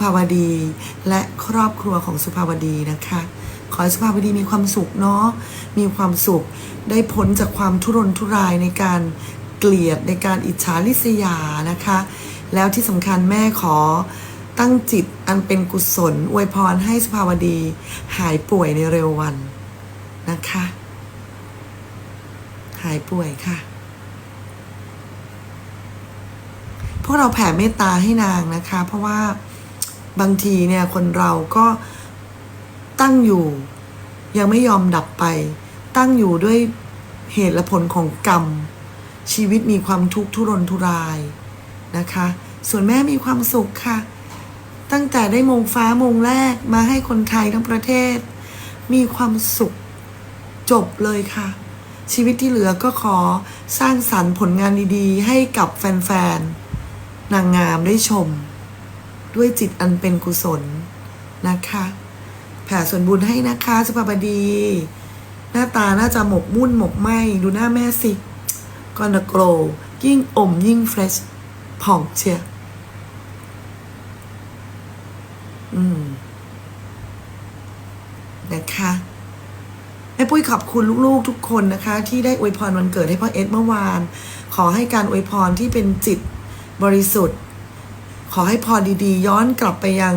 ภาวดีและครอบครัวของสุภาวดีนะคะ ขอให้สุภาวดีมีความสุขเนาะมีความสุขได้พ้นจากความทุรนทุรายในการเกลียดในการอิจฉาริษยานะคะ แล้วที่สำคัญแม่ขอตั้งจิตอันเป็นกุศลอวยพรให้สุภาวดีหายป่วยในเร็ววันนะคะ หายป่วยค่ะ พวกเราแผ่เมตตาให้นางนะคะ เพราะว่า บางทีเนี่ยคนเราก็ตั้งอยู่ยังไม่ยอมดับไป ตั้งอยู่ด้วยเหตุและผลของกรรม ชีวิตมีความทุกข์ทุรนทุรายนะคะ ส่วนแม่มีความสุขค่ะ ตั้งแต่ได้มงฟ้ามงแรกมาให้คนไทยทั้งประเทศ มีความสุขจบเลยค่ะ ชีวิตที่เหลือก็ขอสร้างสรรค์ผลงานดีๆ ให้กับแฟนๆนางงามได้ชม ด้วยจิตอันเป็นกุศลนะคะแผ่ส่วนบุญให้นะคะสุภาพดี หน้าตาน่าจะหมกมุ่นหมกไหมดูหน้าแม่สิกอนโกรยิ่งอมยิ่งเฟรชผ่องเชียอืมนะคะแม่ปุ้ยขอบคุณลูกๆทุกคนนะคะ ที่ได้อวยพรวันเกิดให้พ่อเอสเมื่อวาน ขอให้การอวยพรที่เป็นจิตบริสุทธิ์ ขอให้พรดีๆ ย้อนกลับไปยัง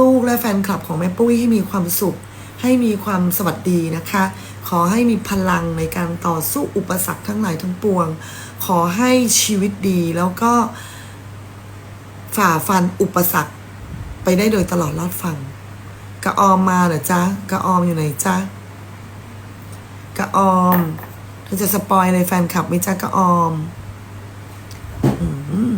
ลูกๆ และแฟนคลับของแม่ปุ้ยให้มีความสุข ให้มีความสวัสดีนะคะ ขอให้มีพลังในการต่อสู้อุปสรรคทั้งหลายทั้งปวง ขอให้ชีวิตดีแล้วก็ ฝ่าฟันอุปสรรคไปได้โดยตลอดรอดฟังกระออมมาเหรอจ๊ะกระออมอยู่ไหนจ๊ะกระออมเธอจะสปอยในแฟนคลับไหมจ๊ะกระออมอืม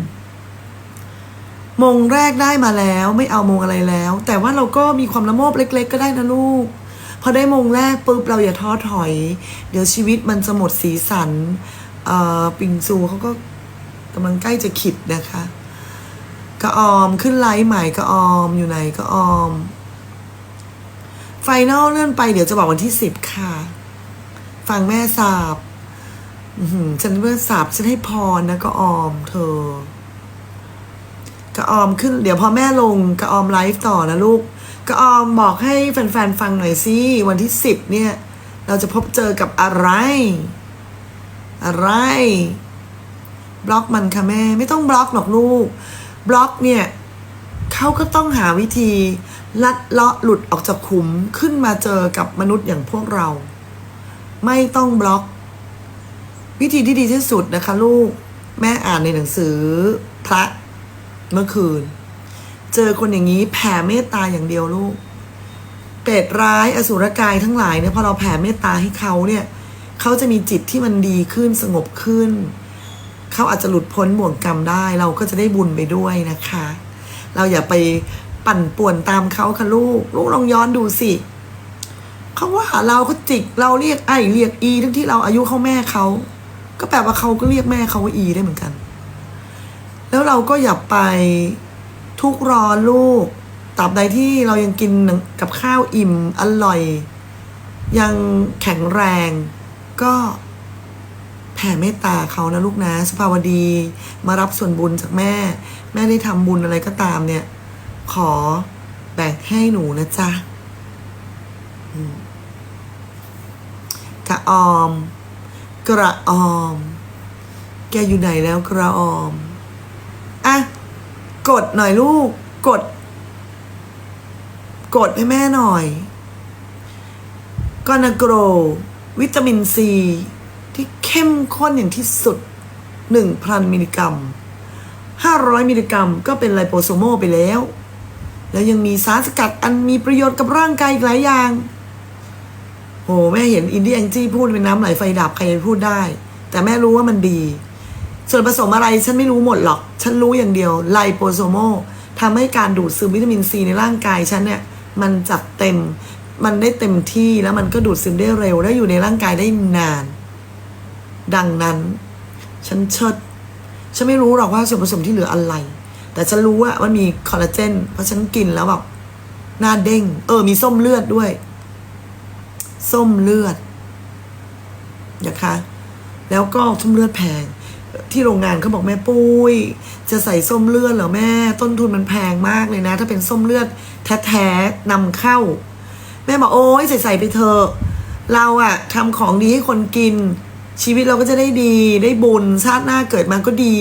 มงแรกได้มาแล้ว ไม่เอามงอะไรแล้ว แต่ว่าเราก็มีความละโมบเล็ก ๆ ก็ได้นะลูก พอได้มงแรกปุ๊บเราอย่าท้อถอย เดี๋ยวชีวิตมันจะหมดสีสันเออปิงซูเขาก็กำลังใกล้จะขิดนะคะกระออมขึ้นไลฟ์ใหม่กระออมอยู่ไหนกระออม ไฟนอลเลื่อนไปเดี๋ยวจะบอกวันที่สิบค่ะ ฟังแม่สาบฉันเมื่อสาบฉันให้พรนะกระออมเธอ กระออมขึ้น เดี๋ยวพอแม่ลงกระออมไลฟ์ต่อนะลูกกระออมบอกให้แฟนๆฟังหน่อยสิวันที่สิบเนี่ย เราจะพบเจอกับอะไร อะไรบล็อกมันค่ะแม่ไม่ต้องบล็อกหรอกลูกบล็อกเนี่ยเขาก็ต้องหาวิธี ลัดเลาะหลุดออกจากขุมขึ้นมาเจอกับมนุษย์อย่างพวกเรา ไม่ต้องบล็อก วิธีที่ดีที่สุดนะคะ ลูก แม่อ่านในหนังสือ พระ เมื่อคืน เจอคนอย่างนี้แผ่เมตตาอย่างเดียวลูกเปรตร้ายอสุรกายทั้งหลายเนี่ยพอเราแผ่เมตตาให้เขาเนี่ยเขาจะมีจิตที่มันดีขึ้นสงบขึ้น เขาอาจจะหลุดพ้นบ่วงกรรมได้ เราก็จะได้บุญไปด้วยนะคะ เราอย่าไปปั่นป่วนตามเขาค่ะลูก ลูกลองย้อนดูสิเขาว่าเราเขาจิกเราเรียกไอเรียกอี ทั้งที่เราอายุเขาแม่เขาก็แปลว่าเขาก็เรียกแม่เขาว่าอีได้เหมือนกัน แล้วเราก็อย่าไปทุกร้อนลูกตราบใดที่เรายังกินกับข้าวอิ่มอร่อย ยังแข็งแรง ก็แผ่เมตตาเขานะลูกนะสภาวดีมารับส่วนบุญจากแม่ แม่ได้ทำบุญอะไรก็ตามเนี่ย ขอแบ่งให้หนูนะจ๊ะกระออม กระออม แกอยู่ไหนแล้วกระออม อะกดหน่อยลูก กด กดให้แม่หน่อยกอนาโกรวิตามินซีที่เข้มข้นอย่างที่สุด 1,000 มิลลิกรัม 500 มิลลิกรัม ก็เป็นไลโปโซโมไปแล้ว แล้วยังมีสารสกัดอันมีประโยชน์กับร่างกายอีกหลายอย่างโหแม่เห็นอินดี้แองจี้พูดเป็นน้ำไหลไฟดับใครจะพูดได้ แต่แม่รู้ว่ามันดี ส่วนผสมอะไรฉันไม่รู้หมดหรอก ฉันรู้อย่างเดียวไลโปโซโมทำให้การดูดซึมวิตามินซีในร่างกายฉันเนี่ยมันจัดเต็มมันได้เต็มที่แล้วมันก็ดูดซึมได้เร็วและอยู่ในร่างกายได้นาน ดังนั้น ฉันเชิด ฉันไม่รู้หรอกว่าส่วนผสมที่เหลืออะไร แต่ฉันรู้ว่ามันมีคอลลาเจนเพราะฉันกินแล้วแบบหน้าเด้ง เออมีส้มเลือดด้วย ส้มเลือดนะคะ แล้วก็ส้มเลือดแพง ที่โรงงานเขาบอกแม่ปุ้ย จะใส่ส้มเลือดเหรอแม่ ต้นทุนมันแพงมากเลยนะ ถ้าเป็นส้มเลือดแท้ๆนำเข้า แม่บอกโอ้ยใส่ใส่ไปเถอะเราอะทำของดีให้คนกิน ชีวิตเราก็จะได้ดีได้บุญชาติหน้าเกิดมาก็ดี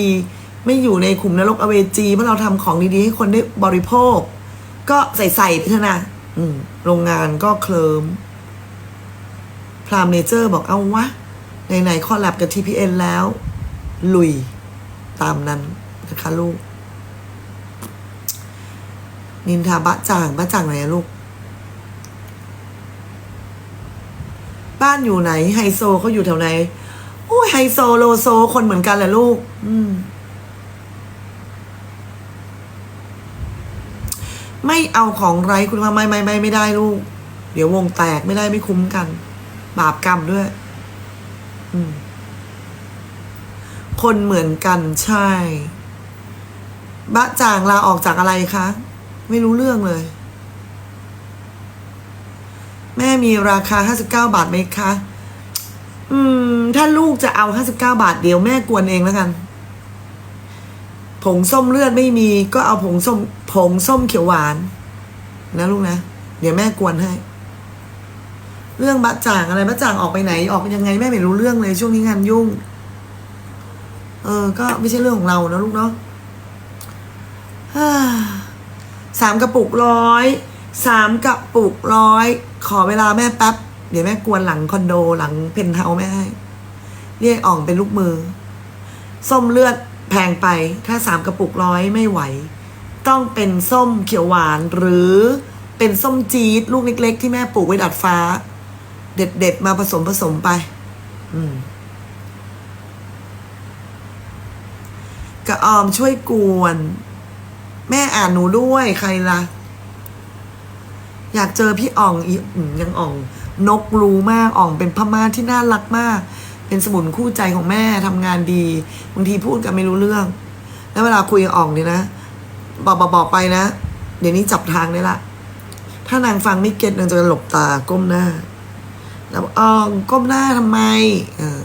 ไม่อยู่ในขุมนรกอเวจีเพราะเราทำของดีๆให้คนได้บริโภค ก็ใส่ใส่ไปเถอะนะโรงงานก็เคลิมพรามเนเจอร์บอกเอาวะไหนๆคอลแลบกับ TPN แล้ว ลุยตามนั้นนะคะลูก นินทาบะจางบะจางไหนอะลูก บ้านอยู่ไหน ไฮโซเขาอยู่แถวไหนโอ้ยไฮโซโลโซ คนเหมือนกันแหละลูก อืม ไม่เอาของไร้คุณมาไม่ไม่ไม่ไม่ได้ลูก เดี๋ยววงแตกไม่ได้ไม่คุ้มกัน บาปกรรมด้วย อืม คนเหมือนกันใช่บะจางลาออกจากอะไรคะ ไม่รู้เรื่องเลย แม่มีราคา59บาทไหมคะ อืม ถ้าลูกจะเอา59บาทเดี๋ยวแม่กวนเองแล้วกัน ผงส้มเลือดไม่มีก็เอาผงส้ม ผงส้มเขียวหวาน นะลูกนะ เดี๋ยวแม่กวนให้ เรื่องบะจ่างอะไรบะจ่างออกไปไหน ออกยังไงแม่ไม่รู้เรื่องเลยช่วงนี้งานยุ่ง เออ ก็ไม่ใช่เรื่องของเรานะลูกเนาะสามกระปุกร้อย สามกระปุกร้อย ขอเวลาแม่แป๊บ เดี๋ยวแม่กวนหลังคอนโดหลังเพนเฮาแม่ให้ เรียกอ่องเป็นลูกมือ ส้มเลือดแพงไป ถ้าสามกระปุกร้อยไม่ไหว ต้องเป็นส้มเขียวหวานหรือเป็นส้มจี๊ดลูกเล็ก ๆ ที่แม่ปลูกไว้ดัดฟ้า เด็ดๆมาผสมผสมไป อืม กระออมช่วยกวน แม่อ่านหนูด้วยใครล่ะ อยากเจอพี่อ่องอียังอ่อง นกรู้มากอ่องเป็นพม่าที่น่ารักมาก เป็นสมุนคู่ใจของแม่ทำงานดีบางทีพูดกันไม่รู้เรื่อง แล้วเวลาคุยกับอ่องเนี่ยนะบอกบอกบอกไปนะ เดี๋ยวนี้จับทางได้ละถ้านางฟังไม่เก็ตนางจะหลบตาก้มหน้าแล้วอกอ่องก้มหน้าทำไมเออ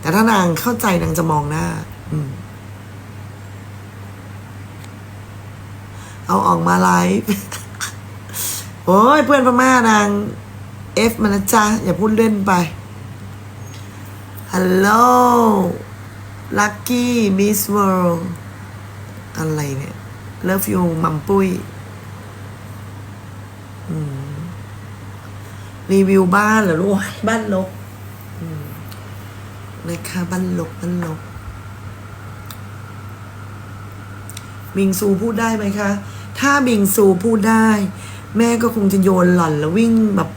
แต่ถ้านางเข้าใจนางจะมองหน้า อืม เอาออกมาไลฟ์โอ้ยเพื่อนพม่านางเอฟมานะจ๊ะ อย่าพูดเล่นไป ฮัลโหล ลัคกี้มิสเวิลด์อะไรเนี่ย เลิฟยูมัมปุ้ยรีวิวบ้านเหรอลูกบ้านลกนะคะบ้านลกบ้านลกบิงซูพูดได้ไหมคะ ถ้าบิงซูพูดได้ แม่ก็คงจะโยนหล่อนแล้ววิ่งแบบ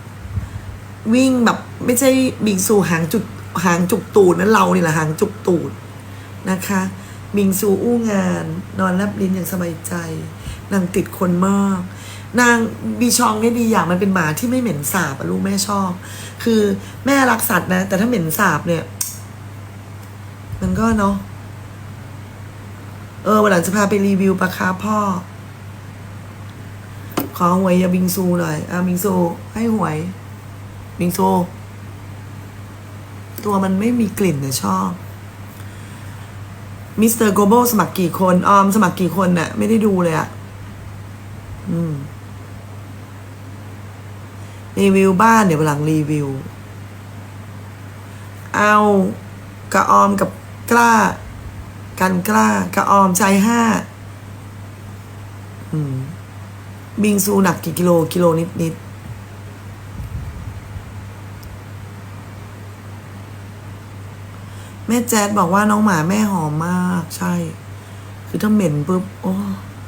วิ่งแบบไม่ใช่บิงซูหางจุดหางจุกตูดนะเรานี่แหละหางจุกตูดนะคะบิงซูอู้งาน นอนรับลิ้นอย่างสบายใจ นางติดคนมาก นางบีชองเนี่ยดีอย่างมันเป็นหมาที่ไม่เหม็นสาบอะลูกแม่ชอบ คือแม่รักสัตว์นะ แต่ถ้าเหม็นสาบเนี่ย มันก็เนาะเออวันหลังจะพาไปรีวิวปลาคาร์พ่อ อหวยอยาบิงซูหน่อยอะบิงซูให้หวย บิงซู ตัวมันไม่มีกลิ่นนะชอบมิสเตอร์โกโบสมัครกี่คน ออม สมัครกี่คนน่ะ ไม่ได้ดูเลยอะอืม รีวิวบ้านเดี๋ยวหลังรีวิว เอากระออมกับกล้า กันกล้ากระออมใจห้า อืม บิงซูหนักกี่กิโล กิโลนิดนิดแม่แจ๊ดบอกว่าน้องหมาแม่หอมมากใช่ คือถ้าเหม็นปุ๊บ โอ้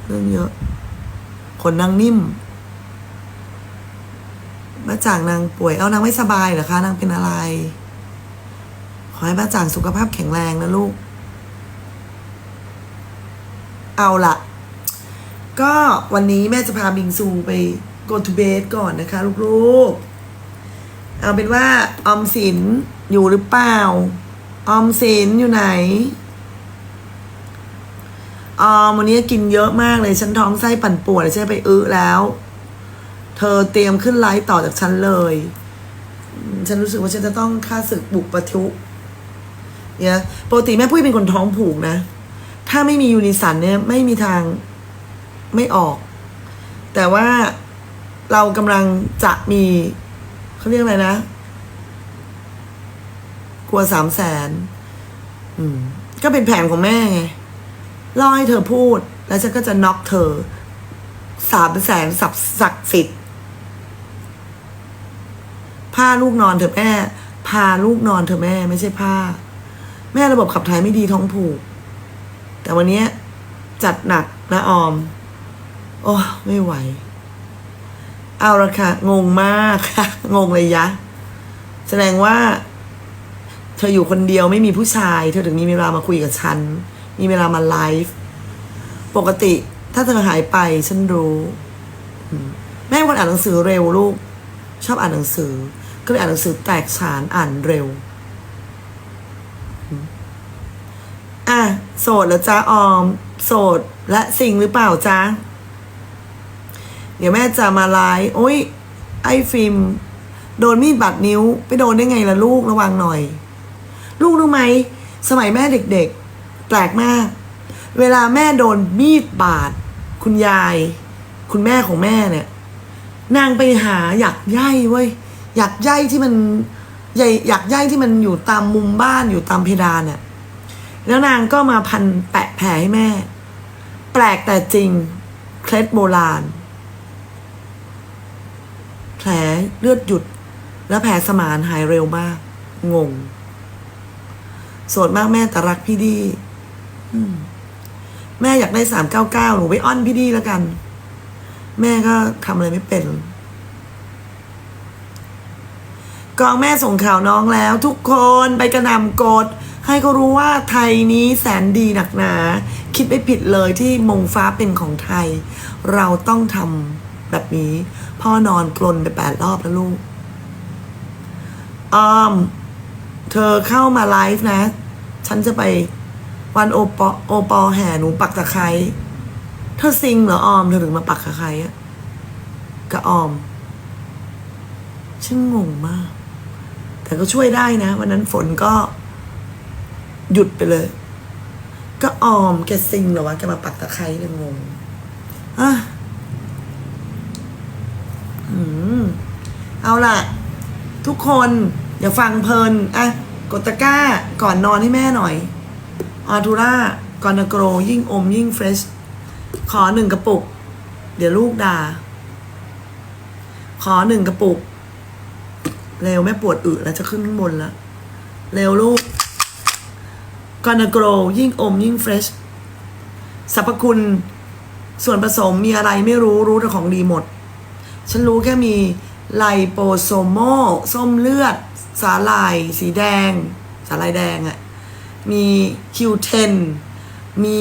เรื่องเยอะขนนางนิ่มบ้าจ่างนางป่วย เอานางไม่สบายเหรอคะนางเป็นอะไร ขอให้บ้าจ่างสุขภาพแข็งแรงนะลูก เอาละ ก็วันนี้แม่จะพาบิงซูไป go to bed ก่อนนะคะ ลูกๆ เอาเป็นว่าออมสินอยู่หรือเปล่า ออมสินอยู่ไหน ออมวันนี้กินเยอะมากเลยฉันท้องไส้ปั่นปวนเลยฉันไปอื้อแล้ว เธอเตรียมขึ้นไลฟ์ต่อจากฉันเลย ฉันรู้สึกว่าฉันจะต้องฆ่าศึกบุกประทุเนี่ยปกติแม่ปุ้ยเป็นคนท้องผูกนะ ถ้าไม่มียูนิสันเนี่ยไม่มีทาง ไม่ออก แต่ว่าเรากำลังจะมีเขาเรียกอะไรนะ กลัวสามแสนอืมก็เป็นแผนของแม่ไงล่อให้เธอพูด แล้วฉันก็จะน็อกเธอสามแสนสับศักดิ์สิทธิ์พาลูกนอนเถอะแม่ พาลูกนอนเถอะแม่ไม่ใช่ผ้า แม่ระบบขับถ่ายไม่ดีท้องผูก แต่วันนี้จัดหนักนะออม โอ้ไม่ไหว เอาละค่ะ งงมากค่ะ งงเลยยะ แสดงว่า เธออยู่คนเดียวไม่มีผู้ชาย เธอถึงมีเวลามาคุยกับฉัน มีเวลามาไลฟ์ปกติ ถ้าเธอหายไป ฉันรู้แม่คนอ่านหนังสือเร็วลูก ชอบอ่านหนังสือ ก็เลยอ่านหนังสือแตกฉานอ่านเร็วอะโสดแล้วจ้าออม โสดและสิ่งหรือเปล่าจ้า ดี๋ยวแม่จะมาไลฟ์โอ้ย ไอ้ฟิล์มโดนมีดบาดนิ้ว ไปโดนได้ไงล่ะลูกระวังหน่อย ลูกรู้ไหม สมัยแม่เด็กๆ แปลกมาก เวลาแม่โดนมีดบาด คุณยาย คุณแม่ของแม่เนี่ย นางไปหาอยากใยเว้ยอยากใยที่มันใหญ่อยากใยที่มันอยู่ตามมุมบ้านอยู่ตามเพดานเนี่ยแล้วนางก็มาพันแปะแผลให้แม่ แปลกแต่จริง เคล็ดโบราณ แผลเลือดหยุด แล้วแผลสมานหายเร็วมาก งง โสดมากแม่แต่รักพี่ดีแม่อยากได้สามเก้าเก้าหนูไปอ้อนพี่ดีแล้วกัน แม่ก็ทำอะไรไม่เป็น กองแม่ส่งข่าวน้องแล้ว ทุกคนไปกระหนำกด ให้เขารู้ว่าไทยนี้แสนดีหนักหนา คิดไม่ผิดเลยที่มงฟ้าเป็นของไทย เราต้องทำแบบนี้ พ่อนอนกลนไปแปดรอบแล้วลูกออม เธอเข้ามาไลฟ์นะ ฉันจะไปวันโอปอโอปอแห่หนูปักตะไคร้เธอซิงเหรอออม เธอถึงมาปักตะไคร้อะกับออม ฉันงงมาก แต่ก็ช่วยได้นะ วันนั้นฝนก็ หยุดไปเลย ก็ออม แกซิงเหรอวะ แกมาปักตะไคร้เลยงงอะอืม เอาล่ะ ทุกคนอย่าฟังเพลินอะกดตะกร้าก่อนนอนให้แม่หน่อยอาทูร่ากอนโกรยิ่งอมยิ่งเฟรชขอหนึ่งกระปุก เดี๋ยวลูกด่า ขอหนึ่งกระปุก เร็วแม่ปวดอึแล้วจะขึ้นข้างบนแล้วเร็วลูกกอนโกรยิ่งอมยิ่งเฟรชสรรพคุณส่วนผสมมีอะไรไม่รู้รู้แต่ของดีหมด ฉันรู้แค่มี ไลโปโซโมส้มเลือด สาลาย สีแดง สาลายแดงอะ่ะ มีคิวเทนมี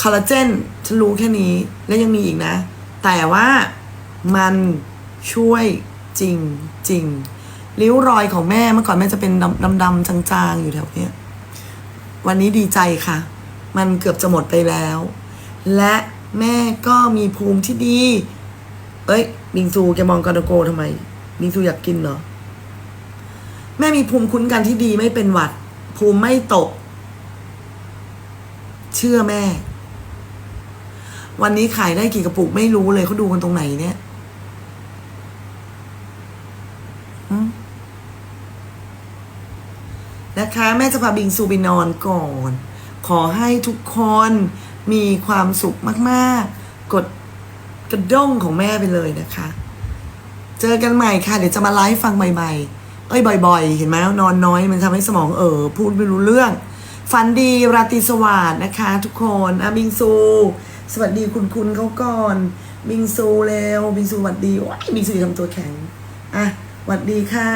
คอลลาเจนฉันรู้แค่นี้ และยังมีอีกนะ แต่ว่ามันช่วยจริงจริงริ้วรอยของแม่เมื่อก่อนแม่จะเป็นดำดำจางๆ อยู่แถวเนี้ยวันนี้ดีใจค่ะ มันเกือบจะหมดไปแล้ว และแม่ก็มีภูมิที่ดี เอ้ย บิงซูแกมองกาโดโกทำไม บิงซูอยากกินเหรอ แม่มีภูมิคุ้นกันที่ดีไม่เป็นหวัด ภูมิไม่ตก เชื่อแม่ วันนี้ขายได้กี่กระปุกไม่รู้เลยเขาดูกันตรงไหนเนี่ยนะคะ แม่จะพาบิงซูไปนอนก่อน ขอให้ทุกคนมีความสุขมาก ๆ กด กระด้งของแม่ไปเลยนะคะ เจอกันใหม่ค่ะ เดี๋ยวจะมาไลฟ์ฟังใหม่ๆ เอ้ยบ่อย ๆ เห็นไหมนอนน้อย มันทำให้สมองเออพูดไม่รู้เรื่อง ฝันดีราตรีสวัสดิ์นะคะ ทุกคนอะบิงซู สวัสดีคุณคุณเขาก่อน บิงซูเร็วบิงซูสวัสดีว้ายบิงซูทำตัวแข็งอะสวัสดีค่ะ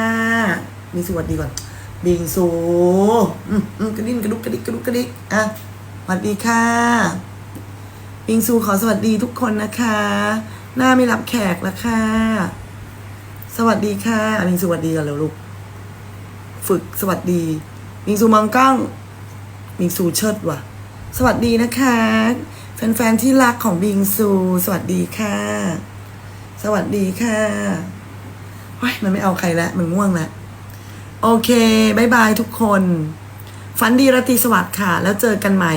บิงซูสวัสดีก่อนบิงซูอืมอืมกระดิ่งกระดุกกระดิกกระดุกกระดิกอะสวัสดีค่ะ บิงซูขอสวัสดีทุกคนนะคะ หน้าไม่รับแขกแล้วค่ะ สวัสดีค่ะอะบิงซูสวัสดีกันเร็วลูก ฝึกสวัสดีบิงซูมองกล้องบิงซูเชิดว่ะ สวัสดีนะคะ แฟนๆที่รักของบิงซู สวัสดีค่ะ สวัสดีค่ะเฮ้ยมันไม่เอาใครแล้วมันง่วงแล้วโอเคบายบายทุกคน ฝันดีราตรีสวัสดิ์ค่ะ แล้วเจอกันใหม่